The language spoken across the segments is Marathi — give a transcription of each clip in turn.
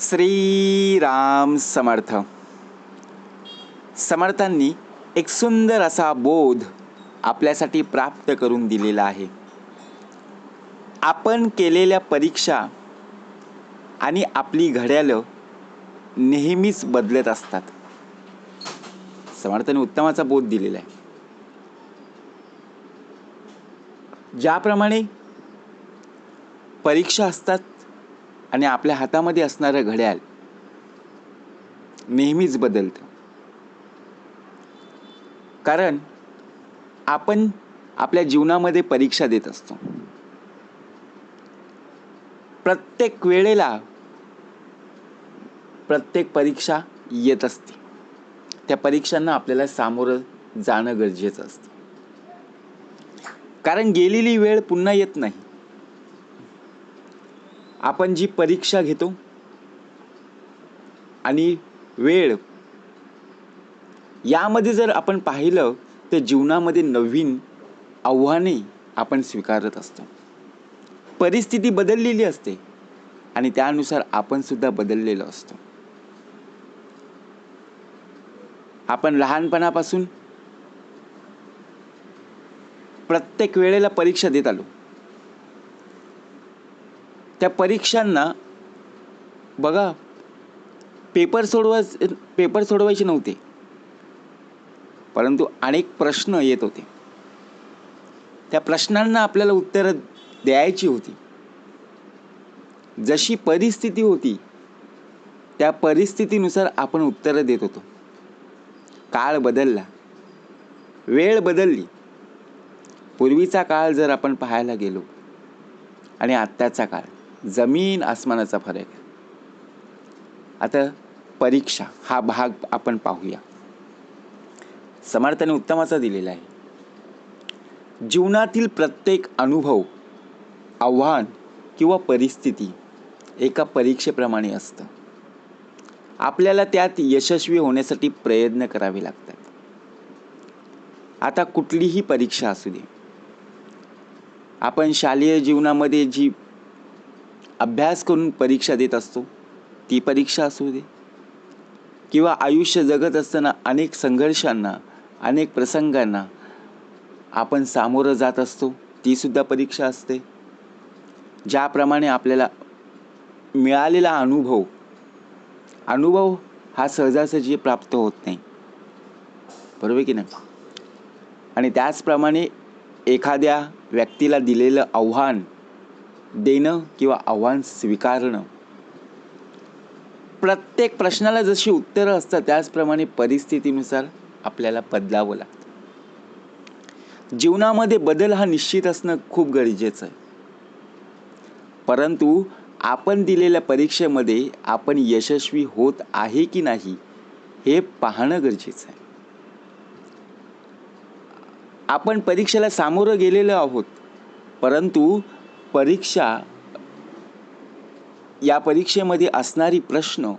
श्रीराम समर्थ. समर्थांनी एक सुंदर असा बोध आपल्यासाठी प्राप्त करून दिलेला आहे. आपण केलेल्या परीक्षा आणि आपली घड्याळं नेहमीच बदलत असतात. समर्थाने उत्तमाचा बोध दिलेला आहे. ज्याप्रमाणे परीक्षा असतात आणि आपल्या हातामध्ये असणारं घड्याळ नेहमीच बदलतं. कारण आपण आपल्या जीवनामध्ये परीक्षा देत असतो. प्रत्येक वेळेला प्रत्येक परीक्षा येत असते. त्या परीक्षांना आपल्याला सामोरं जाणं गरजेचं असतं. कारण गेलेली वेळ पुन्हा येत नाही. आपण जी परीक्षा घेतो आणि वेळ यामध्ये जर आपण पाहिलं तर जीवनामध्ये नवीन आव्हाने आपण स्वीकारत असतो. परिस्थिती बदललेली असते आणि त्यानुसार आपण सुद्धा बदललेलो असतो. आपण लहानपणापासून प्रत्येक वेळेला परीक्षा देत आलो. त्या परीक्षांना बघा पेपर सोडवाय पेपर सोडवायचे नव्हते. परंतु अनेक प्रश्न येत होते. त्या प्रश्नांना आपल्याला उत्तरं द्यायची होती. जशी परिस्थिती होती त्या परिस्थितीनुसार आपण उत्तरं देत होतो. काळ बदलला. वेळ बदलली. पूर्वीचा काळ जर आपण पाहायला गेलो आणि आत्ताचा काळ जमीन आसमानाचा फरक आहे. आता परीक्षा हा भाग आपण पाहूया. समर्थाने उत्तमाचा दिलेला आहे. जीवनातील प्रत्येक अनुभव आव्हान किंवा परिस्थिती एका परीक्षेप्रमाणे असतं. आपल्याला त्यात यशस्वी होण्यासाठी प्रयत्न करावे लागतात. आता कुठलीही परीक्षा असू दे. आपण शालेय जीवनामध्ये जी अभ्यास करून परीक्षा देत असतो. ती परीक्षा असू दे. किंवा आयुष्य जगत असताना अनेक संघर्षांना अनेक प्रसंगांना आपण सामोरं जात असतो. तीसुद्धा परीक्षा असते. ज्याप्रमाणे आपल्याला मिळालेला अनुभव अनुभव हा सहजासहजी प्राप्त होत नाही. बरोबर की नाही? आणि त्याचप्रमाणे एखाद्या व्यक्तीला दिलेलं आव्हान देणं किंवा आव्हान स्वीकारणं. प्रत्येक प्रश्नाला जशी उत्तरं असतात त्याचप्रमाणे परिस्थितीनुसार आपल्याला बदलावं लागतं. जीवनामध्ये बदल हा निश्चित असणं खूप गरजेचं आहे. परंतु आपण दिलेल्या परीक्षेमध्ये आपण यशस्वी होत आहे की नाही हे पाहणं गरजेचं आहे. आपण परीक्षेला सामोरं गेलेलो आहोत परंतु परीक्षा या परीक्षेमध्ये असणारी प्रश्न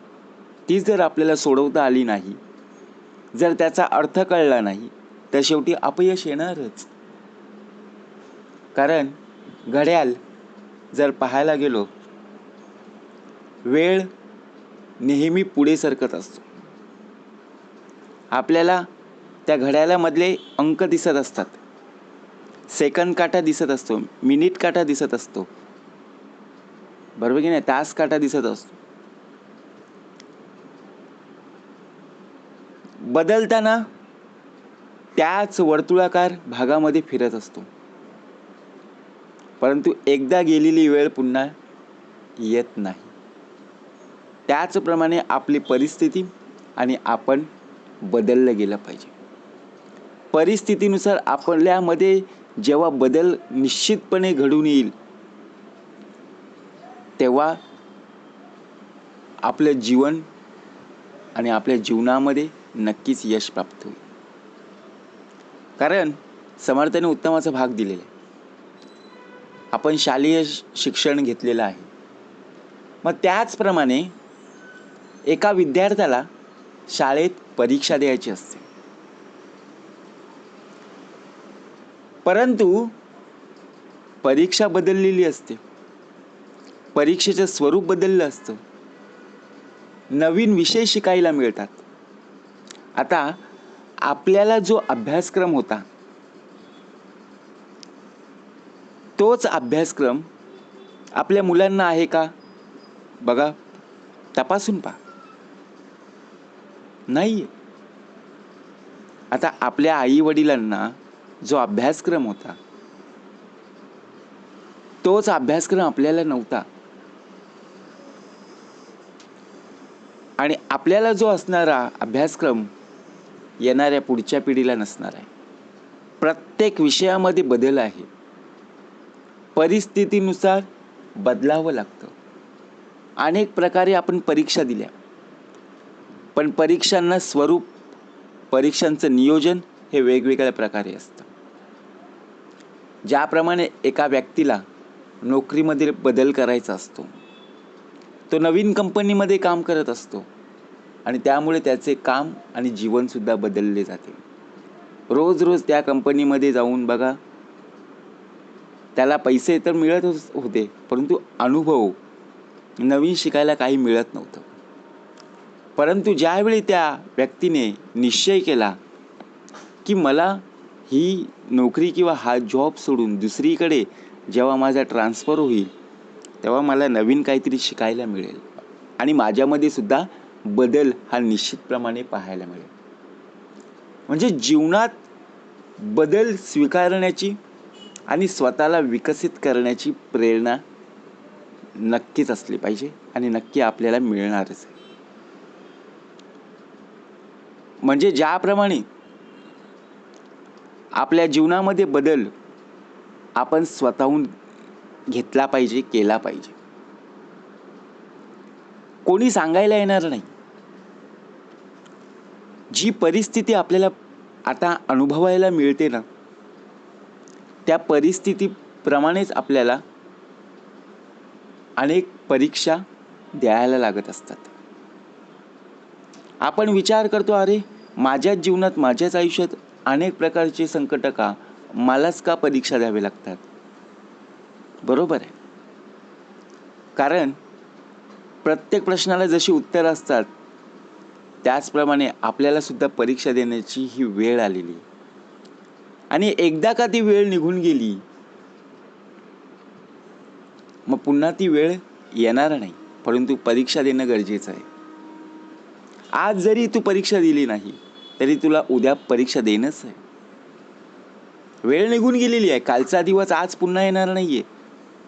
ती जर आपल्याला सोडवता आली नाही जर त्याचा अर्थ कळला नाही तर शेवटी अपयश येणारच. कारण घड्याल जर पाहायला गेलो वेळ नेहमी पुढे सरकत असतो. आपल्याला त्या घड्याळामधले अंक दिसत असतात. सेकंद काटा दिसत असतो मिनिट काटा दिसत असतो. बरोबर की नाही? तास काटा दिसत असतो. बदलताना त्याच वर्तुळाकार भागामध्ये फिरत असतो. परंतु एकदा गेलेली वेळ पुन्हा येत नाही. त्याचप्रमाणे आपली परिस्थिती आणि आपण बदललं गेलं पाहिजे. परिस्थितीनुसार आपल्यामध्ये जेव्हा बदल निश्चितपणे घडून येईल तेव्हा आपलं जीवन आणि आपल्या जीवनामध्ये नक्कीच यश प्राप्त होईल. कारण समर्थाने उत्तमाचा भाग दिलेला आहे. आपण शालेय शिक्षण घेतलेलं आहे. मग त्याचप्रमाणे एका विद्यार्थ्याला शाळेत परीक्षा द्यायची असते. परंतु परीक्षा बदललेली असते. परीक्षेचं स्वरूप बदललं असतं. नवीन विषय शिकायला मिळतात. आता आपल्याला जो अभ्यासक्रम होता तोच अभ्यासक्रम आपल्या मुलांना आहे का? बघा तपासून पहा. नाही आता आपल्या आई वडिलांना जो अभ्यासक्रम होता तोच अभ्यासक्रम आपल्याला नव्हता. आणि आपल्याला जो असणारा अभ्यासक्रम येणाऱ्या पुढच्या पिढीला नसणार आहे. प्रत्येक विषयामध्ये बदल आहे. परिस्थितीनुसार बदलावं लागतं. अनेक प्रकारे आपण परीक्षा दिल्या. पण परीक्षांना स्वरूप परीक्षांचं नियोजन हे वेगवेगळ्या प्रकारे असतं. ज्याप्रमाणे एका व्यक्तीला नोकरीमध्ये बदल करायचा असतो तो नवीन कंपनीमध्ये काम करत असतो आणि त्यामुळे त्याचे काम आणि जीवनसुद्धा बदलले जाते. रोज रोज त्या कंपनीमध्ये जाऊन बघा त्याला पैसे तर मिळतच होते परंतु अनुभव नवीन शिकायला काही मिळत नव्हतं. परंतु ज्यावेळी त्या व्यक्तीने निश्चय केला की मला ही नोकरी किंवा हा जॉब सोडून दुसरीकडे जेव्हा माझा ट्रान्सफर होईल तेव्हा मला नवीन काहीतरी शिकायला मिळेल. आणि माझ्यामध्ये सुद्धा बदल हा निश्चितप्रमाणे पाहायला मिळेल. म्हणजे जीवनात बदल स्वीकारण्याची आणि स्वतःला विकसित करण्याची प्रेरणा नक्कीच असली पाहिजे आणि नक्की आपल्याला मिळणारच आहे. म्हणजे ज्याप्रमाणे आपल्या जीवनामध्ये बदल आपण स्वतःहून घेतला पाहिजे केला पाहिजे. कोणी सांगायला येणार नाही. जी परिस्थिती आपल्याला आता अनुभवायला मिळते ना त्या परिस्थितीप्रमाणेच आपल्याला अनेक परीक्षा द्यायला लागत असतात. आपण विचार करतो अरे माझ्याच जीवनात माझ्याच आयुष्यात अनेक प्रकारचे संकट का मलाच का परीक्षा द्यावे लागतात? बरोबर आहे. कारण प्रत्येक प्रश्नाला जशी उत्तरं असतात त्याचप्रमाणे आपल्याला सुद्धा परीक्षा देण्याची ही वेळ आलेली. आणि एकदा का ती वेळ निघून गेली मग पुन्हा ती वेळ येणार नाही परंतु परीक्षा देणं गरजेचं आहे. आज जरी तू परीक्षा दिली नाही तरी तुला उद्या परीक्षा देणंच आहे. वेळ निघून गेलेली आहे. कालचा दिवस आज पुन्हा येणार नाहीये.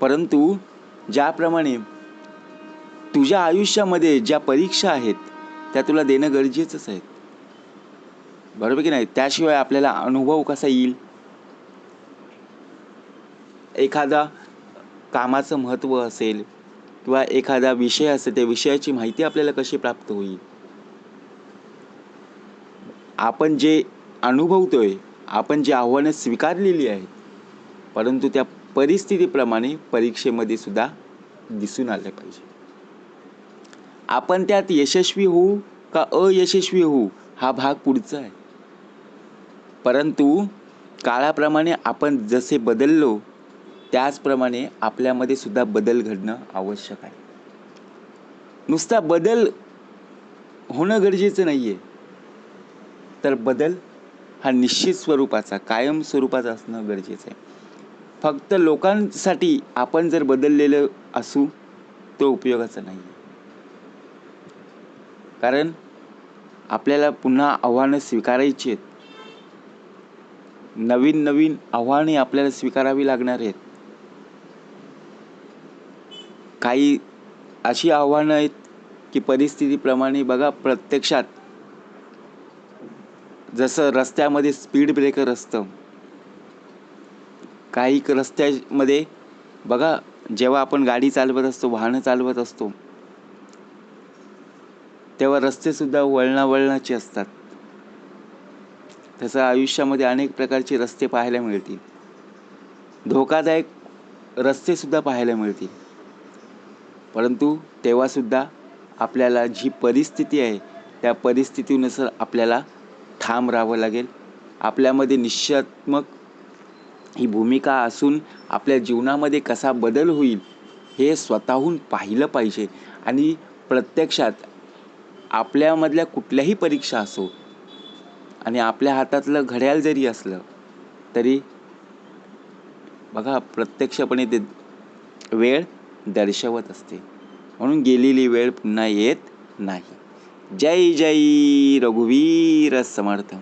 परंतु ज्याप्रमाणे तुझ्या आयुष्यामध्ये ज्या परीक्षा आहेत त्या तुला देणं गरजेचंच आहे. बरोबर की नाही? त्याशिवाय आपल्याला अनुभव कसा येईल? एखादा कामाचं महत्त्व असेल किंवा एखादा विषय असेल त्या विषयाची माहिती आपल्याला कशी प्राप्त होईल? आपण जे अनुभवतो आहे आपण जी आव्हानं स्वीकारलेली आहेत परंतु त्या परिस्थितीप्रमाणे परीक्षेमध्ये सुद्धा दिसून आले पाहिजे. आपण त्यात यशस्वी होऊ का अयशस्वी होऊ हा भाग पुढचा आहे. परंतु काळाप्रमाणे आपण जसे बदललो त्याचप्रमाणे आपल्यामध्ये सुद्धा बदल घडणं आवश्यक आहे. नुसता बदल होणं गरजेचं नाही आहे तर बदल हा निश्चित स्वरूपाचा कायम स्वरूपाचा असणं गरजेचं आहे. फक्त लोकांसाठी आपण जर बदललेलं असू तो उपयोगाचा नाही कारण आपल्याला पुन्हा आव्हानं स्वीकारायची आहेत. नवीन नवीन आव्हाने आपल्याला स्वीकारावी लागणार आहेत. काही अशी आव्हानं आहेत की परिस्थितीप्रमाणे बघा प्रत्यक्षात जसं रस्त्यामध्ये स्पीड ब्रेकर असतं. काही रस्त्यामध्ये बघा जेव्हा आपण गाडी चालवत असतो वाहनं चालवत असतो तेव्हा रस्तेसुद्धा वळणावळणाचे असतात. तसं आयुष्यामध्ये अनेक प्रकारचे रस्ते पाहायला मिळतील. धोकादायक रस्तेसुद्धा पाहायला मिळतील. परंतु तेव्हासुद्धा आपल्याला जी परिस्थिती आहे त्या परिस्थितीनुसार आपल्याला ठाम राहावं लागेल. आपल्यामध्ये निश्चयात्मक ही भूमिका असून आपल्या जीवनामध्ये कसा बदल होईल हे स्वतःहून पाहिलं पाहिजे. आणि प्रत्यक्षात आपल्यामधल्या कुठल्याही परीक्षा असो आणि आपल्या हातातलं घड्याळ जरी असलं तरी बघा प्रत्यक्षपणे ते वेळ दर्शवत असते. म्हणून गेलेली वेळ पुन्हा येत नाही. जय जय रघुवीर समर्थ।